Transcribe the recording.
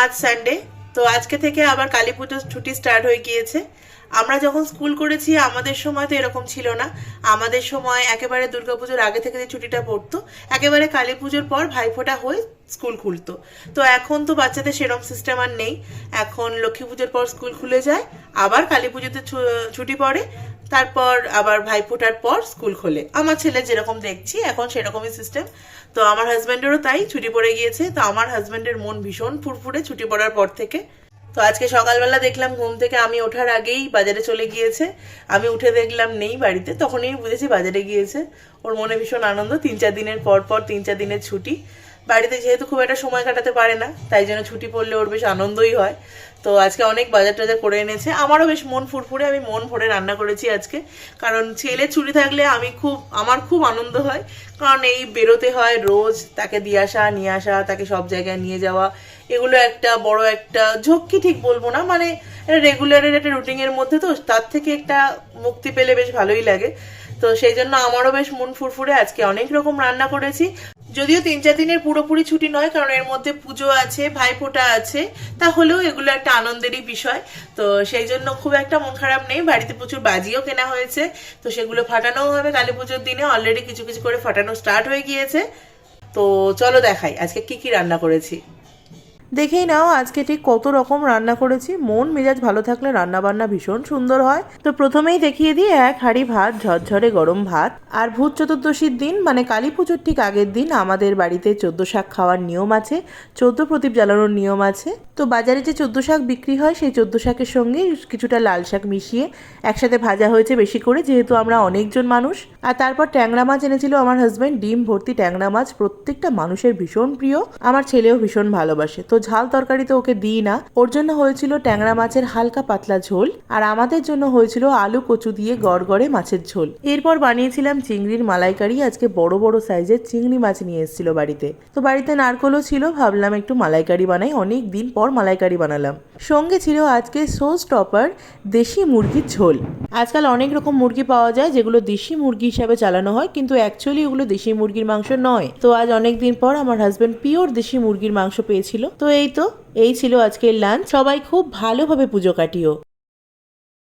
আজ সানডে তো আজকে থেকে আবার কালী পুজোর ছুটি স্টার্ট হয়ে গিয়েছে। আমরা যখন স্কুল করেছি, আমাদের সময় তো এরকম ছিল না। আমাদের সময় একেবারে দুর্গাপুজোর আগে থেকে যে ছুটিটা পড়তো, একেবারে কালী পুজোর পর ভাইফোঁটা হয়ে স্কুল খুলতো। তো এখন তো বাচ্চাদের সেরম সিস্টেম আর নেই। এখন লক্ষ্মী পুজোর পর স্কুল খুলে যায়, আবার কালী পুজোতে ছুটি পড়ে। তারপর আবার ভাইফোঁটার পর স্কুল খোলে। আমার ছেলে যেরকম দেখছি, এখন সেরকমই সিস্টেম তো আমার হাজব্যান্ডেরও তাই, ছুটি পড়ে গিয়েছে। তো আমার হাজব্যান্ডের মন ভীষণ ফুরফুরে ছুটি পড়ার পর থেকে। তো আজকে সকালবেলা দেখলাম ঘুম থেকে আমি ওঠার আগেই বাজারে চলে গিয়েছে। আমি উঠে দেখলাম নেই বাড়িতে, তখনই বুঝেছি বাজারে গিয়েছে। ওর মনে ভীষণ আনন্দ, তিন চার দিনের পর পর তিন চার দিনের ছুটি। বাড়িতে যেহেতু খুব একটা সময় কাটাতে পারে না, তাই জন্য ছুটি পড়লে ওর বেশ আনন্দই হয়। তো আজকে অনেক বাজার টাজার করে এনেছে। আমারও বেশ মন ফুরফুরে, আমি মন ভরে রান্না করেছি আজকে। কারণ ছেলে ছুটি থাকলে আমি খুব, আমার খুব আনন্দ হয়। কারণ এই বেরোতে হয় রোজ, তাকে দিয়ে আসা, নিয়ে আসা, তাকে সব জায়গায় নিয়ে যাওয়া। এগুলো একটা বড় একটা ঝক্কি ঠিক বলব না মানে রেগুলারের একটা রুটিনের মধ্যে তো, তার থেকে একটা মুক্তি পেলে বেশ ভালোই লাগে। তো সেই জন্য আমারও বেশ মন ফুরফুরে, আজকে অনেক রকম রান্না করেছি। যদিও তিন চার দিনের পুরোপুরি ছুটি নয়, কারণ এর মধ্যে পুজো আছে, ভাইফোঁটা আছে, তাহলেও এগুলো একটা আনন্দেরই বিষয়। তো সেই জন্য খুব একটা মন খারাপ নেই। বাড়িতে প্রচুর বাজিও কেনা হয়েছে, তো সেগুলো ফাটানোও হবে। কালী পুজোর দিনে অলরেডি কিছু কিছু করে ফাটানো স্টার্ট হয়ে গিয়েছে। তো চলো দেখাই, আজকে কি কি রান্না করেছি। দেখেই নাও, আজকে ঠিক কত রকম রান্না করেছি। মন মেজাজ ভালো থাকলে রান্না বান্না ভীষণ সুন্দর হয়। তো প্রথমেই দেখিয়ে দিই, এক হাঁড়ি ভাত, ঝরঝরে গরম ভাত। আর ভূত চতুর্দশীর দিন মানে কালী পুজোর ঠিক আগের দিন, আমাদের বাড়িতে চোদ্দ শাক খাওয়ার নিয়ম আছে, চোদ্দ প্রদীপ জ্বালানোর নিয়ম আছে। তো বাজারে যে চোদ্দ শাক বিক্রি হয়, সেই চোদ্দ শাকের সঙ্গে কিছুটা লাল শাক মিশিয়ে একসাথে ভাজা হয়েছে বেশি করে, যেহেতু আমরা অনেকজন মানুষ। আর তারপর ট্যাংরা মাছ এনেছিল আমার হাজব্যান্ড ডিম ভর্তি ট্যাংরা মাছ প্রত্যেকটা মানুষের ভীষণ প্রিয়। আমার ছেলেও ভীষণ ভালোবাসে। তো ঝাল তরকারি তো ওকে দিই না। ওর জন্য হয়েছিল ট্যাংরা মাছের হালকা পাতলা ঝোল আর আমাদের জন্য হয়েছিল আলু কচু দিয়ে গড়গড়ে মাছের ঝোল। এরপর বানিয়েছিলাম চিংড়ির মালাইকারি। আজকে বড় বড় সাইজের চিংড়ি মাছ নিয়ে এসেছিল বাড়িতে। তো বাড়িতে নারকলও ছিল, ভাবলাম একটু মালাইকারি বানাই। অনেক দিন পর মালাইকারি বানালাম। সঙ্গে ছিল আজকে সোস টপার দেশি মুরগির ঝোল। আজকাল অনেক রকম মুরগি পাওয়া যায় যেগুলো দেশি মুরগি হিসাবে চালানো হয়, কিন্তু অ্যাকচুয়ালি ওগুলো দেশি মুরগির মাংস নয়। তো আজ অনেক দিন পর আমার হাজব্যান্ড পিওর দেশি মুরগির মাংস পেয়েছিল। তো এই তো এই ছিল আজকের লাঞ্চ সবাই খুব ভালোভাবে পুজো কাটিও।